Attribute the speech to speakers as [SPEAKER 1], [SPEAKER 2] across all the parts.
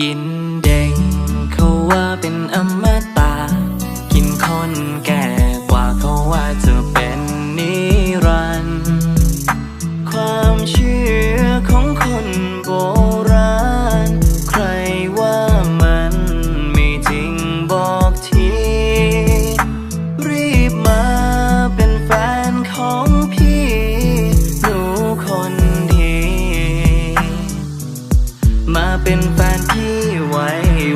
[SPEAKER 1] กินเด้งเขาว่ เป็นแฟนพี่ไว้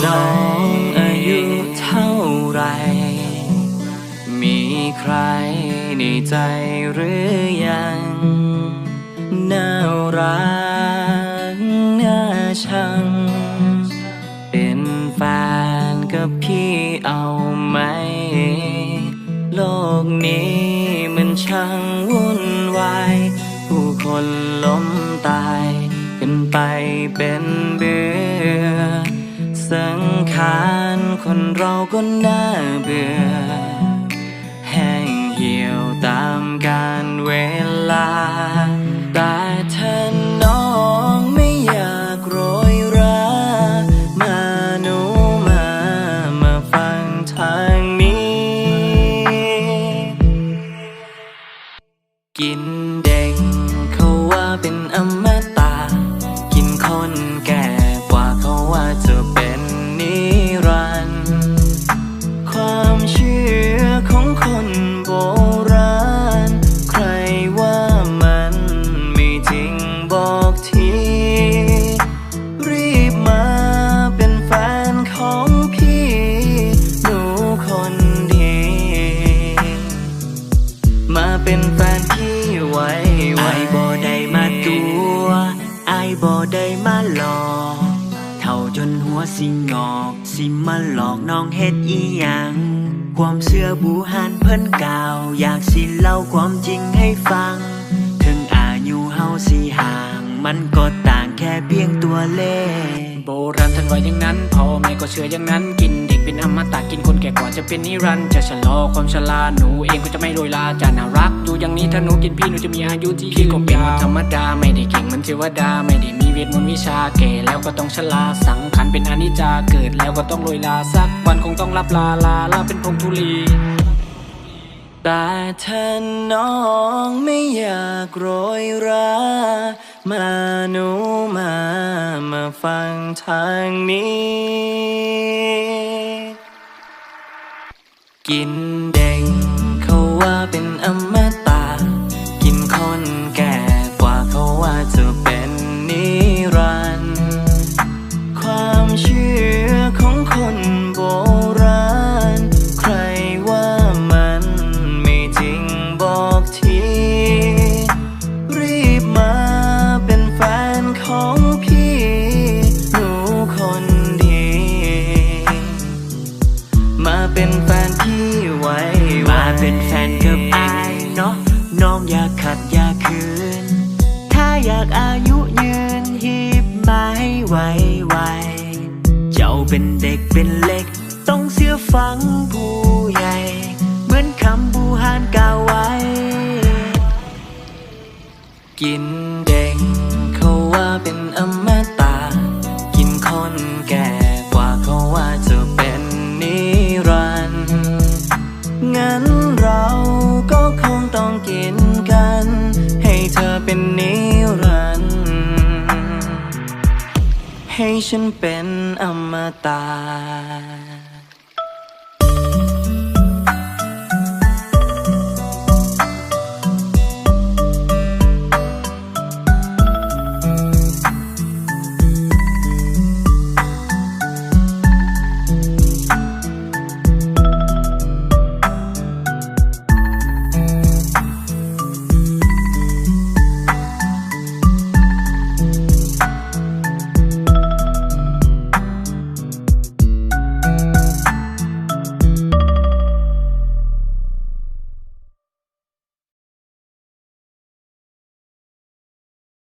[SPEAKER 1] น้องอายุเท่าไร มีใครในใจหรือยัง น่ารักน่าชัง เป็นแฟนกับพี่เอาไหม โลกนี้มันช่างวุ่นวาย ผู้คนล้มตายกันไปเป็นเบ สังขารคนเราก็น่าเบื่อ แห้งเหี่ยวตามกาลเวลา แต่เธอน้องไม่อยากโรยรามาหนูมามาฟังทางนี้ กินเด ห
[SPEAKER 2] ลอกเท่าจนหัวสิงอกสิมาหลอกน้องเฮ็ดอีหยังความเชื่อบูหานเพิ่นกล่าว อยากสิเล่าความจริงให้ฟัง ถึงอายุเฮาสิห่าง มันก็ต่างแค่เพียงตัวเลข
[SPEAKER 3] โบราณท่านว่าอย่างนั้นพ่อแม่ก็เชื่ออย่างนั้นกินเด็กเป็นอมตะกินคนแก่กว่าจะเป็นนิรันดร์จะชะลอความชราหนูเองก็จะไม่โรยลาจะน่ารักอยู่อย่างนี้ถ้าหนูกินพี่หนูจะมีอายุที่พี่ก็เป็นคนธรรมดาไม่ได้เก่งเหมันเทวดาไม่ได้ เวทมนต์วิชาแก่แล้วก็ต้องชราสังขารเป็นอนิจจาเกิดแล้วก็ต้องโรยลาสักวันคงต้องรับลาลาลาเป็นพงธุลี
[SPEAKER 1] แต่เธอน้องไม่อยากโรยรามาหนูมามาฟังทางนี้ กินเด ไว้
[SPEAKER 2] มาเป็นแฟนกับไอายเนาะน้องอย่าขัดอย่าคืน ถ้าอยากอายุยืนหีบมาให้ไวไวเจ้าเป็นเด็กเป็นเล็ก ต้องเสียฟังผู้ใหญ่ เหมือนคำบูหานกล่าวไว้
[SPEAKER 1] กิน ให้ฉันเป็นอมตะ